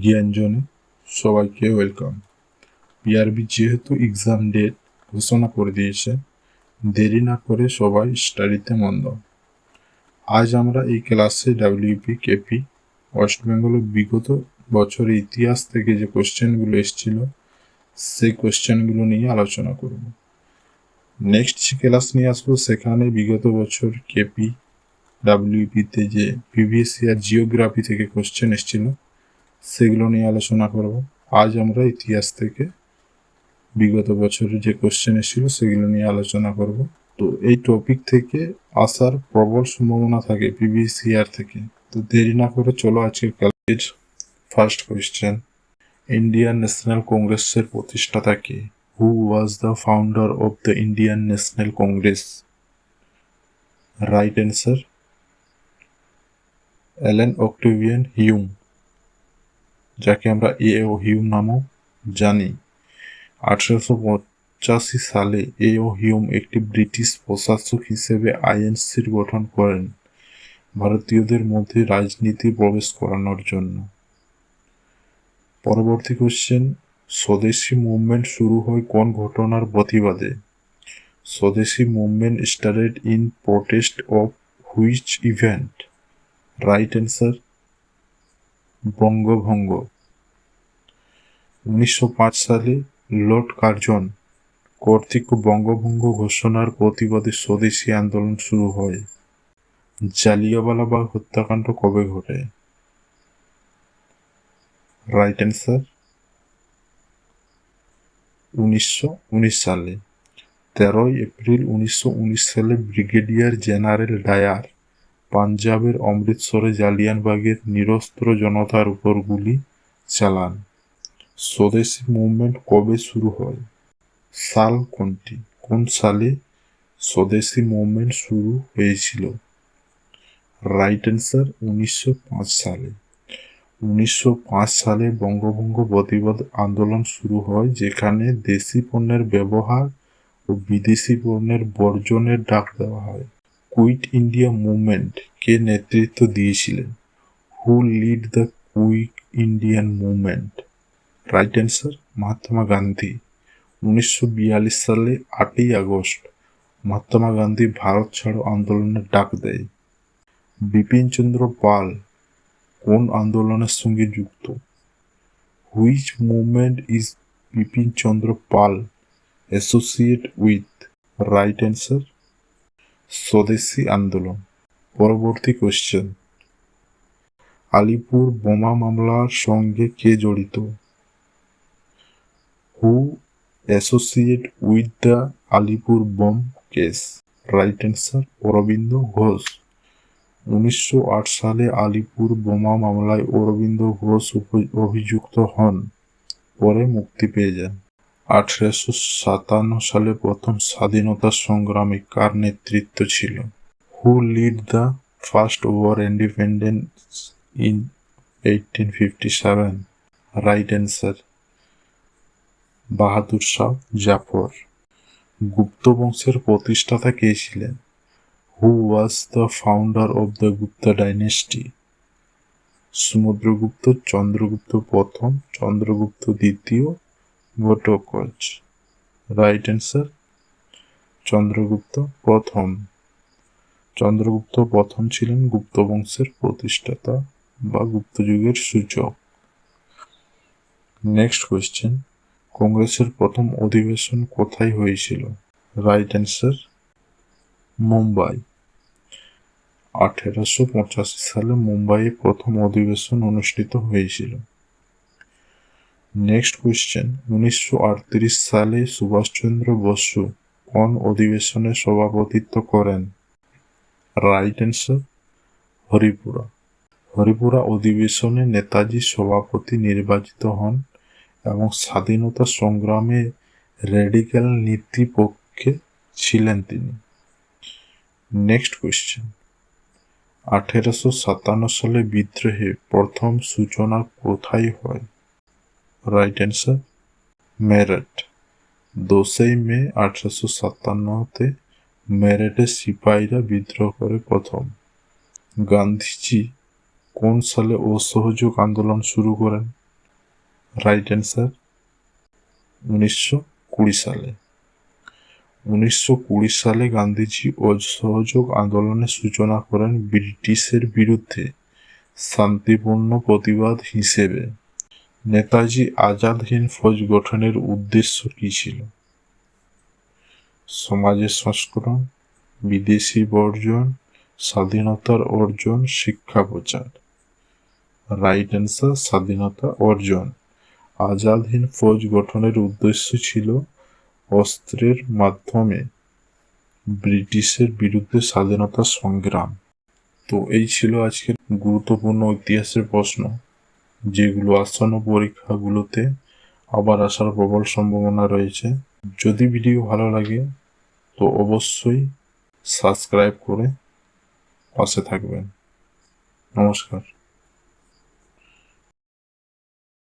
জ্ঞানজনে সবাইকে welcome PRB যেহেতু exam date ঘোষণা করে দিয়েছে, দেরি না করে সবাই স্টাডিতে মন দাও। আজ আমরা এই ক্লাসে ডাব্লিউপি কেপি ওয়েস্ট বেঙ্গলের বিগত বছরের ইতিহাস থেকে যে কোশ্চেনগুলো এসেছিল, সেই কোশ্চেনগুলো নিয়ে আলোচনা করব। নেক্সট যে ক্লাস নিয়ে আসব, সেখানে বিগত বছর কেপি ডাব্লিউপিতে যে প্রিভিয়াস ইয়ার জিওগ্রাফি থেকে কোশ্চেন এসেছিল সেগুলো নিয়ে আলোচনা করব। আজ আমরা ইতিহাস থেকে বিগত বছরের যে কোশ্চেন এসেছিল সেগুলো নিয়ে আলোচনা করব। তো এই টপিক থেকে আসার প্রবল সম্ভাবনা থাকে ইয়ার থেকে। তো দেরি না করে চলো আজকে ক্লাসের ফার্স্ট কোয়েশ্চেন ইন্ডিয়ান ন্যাশনাল কংগ্রেসের প্রতিষ্ঠাতা কে? Who was the founder of the Indian National Congress right answer Allan Octavian Hume যাকে আমরা এ ও হিউম নামও জানি। আঠারোশো পঁচাশি সালে এ ও হিউম একটি ব্রিটিশ প্রশাসক হিসেবে আইএনসির গঠন করেন, ভারতীয়দের মধ্যে রাজনীতি প্রবেশ করানোর জন্য। পরবর্তী কোশ্চেন স্বদেশী মুভমেন্ট শুরু হয় কোন ঘটনার প্রতিবাদে? Swadeshi movement started in protest of which event right answer বঙ্গভঙ্গ। উনিশশো পাঁচ সালে লর্ড কার্জন কর্তৃক বঙ্গভঙ্গ ঘোষণার প্রতিবাদে স্বদেশী আন্দোলন শুরু হয়। জালিয়াওয়ালাবাগ হত্যাকাণ্ড কবে ঘটে? রাইট অ্যান্সার উনিশশো উনিশ সালে। তেরোই এপ্রিল উনিশশো উনিশ সালে ব্রিগেডিয়ার জেনারেল ডায়ার পাঞ্জাবের অমৃতসরে জালিয়ানবাগের নিরস্ত্র জনতার উপর গুলি চালান। স্বদেশী মুভমেন্ট কবে শুরু হয়? সাল কোনটি? কোন সালে স্বদেশী মুভমেন্ট শুরু হয়েছিল? রাইট অ্যান্সার, উনিশশো সালে। উনিশশো পাঁচ সালে বঙ্গভঙ্গ প্রতিবাদ আন্দোলন শুরু হয়, যেখানে দেশি পণ্যের ব্যবহার ও বিদেশি পণ্যের বর্জনের ডাক দেওয়া হয়। কুইট ইন্ডিয়া মুভমেন্ট কে নেতৃত্ব দিয়েছিলেন। Who lead the quit Indian movement. Right answer, Mahatma Gandhi. উনিশশো বিয়াল্লিশ সালে আটই আগস্ট, মহাত্মা গান্ধী ভারত ছাড়ো আন্দোলনের ডাক দেয়। বিপিন চন্দ্র পাল কোন আন্দোলনের সঙ্গে যুক্ত? Which movement is Bipin Chandra Pal associate with? Right answer Swadeshi আন্দোলন। পরবর্তী কোশ্চেন আলিপুর বোমা মামলার সঙ্গে কে জড়িত? Who associate with the Alipore bomb case right answer Aurobindo Ghosh. উনিশশো আট সালে আলিপুর বোমা মামলায় অরবিন্দ ঘোষ অভিযুক্ত হন। পরে মুক্তি পেয়ে যান। আঠারোশো সাতান্ন সালে প্রথম স্বাধীনতা সংগ্রামে কার নেতৃত্ব ছিল? Who lead the first war independence in eighteen fifty seven right answer Bahadur Shah Zafar Gupta বংশের প্রতিষ্ঠাতা কে ছিলেন? Who was the founder of the Gupta dynasty Samudragupta, Chandragupta প্রথম, চন্দ্রগুপ্ত দ্বিতীয় ঘটোৎকচ রাইট অ্যান্সার চন্দ্রগুপ্ত প্রথম। চন্দ্রগুপ্ত প্রথম ছিলেন গুপ্ত বংশের প্রতিষ্ঠাতা বা গুপ্ত যুগের সূচক। নেক্সট কোয়েশ্চেন কংগ্রেসের প্রথম অধিবেশন কোথায় হয়েছিল? Right answer Mumbai. আঠেরোশো পঁচাশি সালে মুম্বাইয়ে প্রথম অধিবেশন অনুষ্ঠিত হয়েছিল। নেক্সট কোয়েশ্চেন উনিশশো আটত্রিশ সালে সুভাষচন্দ্র বসু কোন অধিবেশনে সভাপতিত্ব করেন? Right answer Haripura. হরিপুরা অধিবেশনে নেতাজি সভাপতি নির্বাচিত হন এবং স্বাধীনতা সংগ্রামে রেডিক্যাল নীতি পক্ষে ছিলেন তিনি। নেক্সট কোয়েশ্চেন আঠেরোশো সাতান্ন সালে বিদ্রোহে প্রথম সূচনা কোথায় হয়? রাইট অ্যান্সার মেরঠ দোসই মে আঠারোশো সাতান্নতে মেরঠে সিপাহীরা বিদ্রোহ করে প্রথম। গান্ধীজি কোন সালে অসহযোগ আন্দোলন শুরু করেন? রাইট অ্যান্সার উনিশশো কুড়ি সালে। উনিশশো কুড়ি সালে গান্ধীজি অসহযোগ আন্দোলনের সূচনা করেন ব্রিটিশের বিরুদ্ধে শান্তিপূর্ণ প্রতিবাদ হিসেবে। নেতাজি আজাদ হিন্দ ফৌজ গঠনের উদ্দেশ্য কি ছিল? সমাজের সংস্করণ, বিদেশি বর্জন, স্বাধীনতার অর্জন, শিক্ষা প্রচার। রাইট অ্যান্সার, স্বাধীনতা অর্জন। আজাদ হিন্দ ফৌজ গঠনের উদ্দেশ্য ছিল অস্ত্রের মাধ্যমে ব্রিটিশের বিরুদ্ধে স্বাধীনতা সংগ্রাম। তো এই ছিল আজকের গুরুত্বপূর্ণ ইতিহাসের প্রশ্ন। যেগুলো আসন্ন পরীক্ষাগুলোতে আবার আসার প্রবল সম্ভাবনা রয়েছে। যদি ভিডিও ভালো লাগে, তো অবশ্যই সাবস্ক্রাইব করে পাশে থাকবেন। নমস্কার।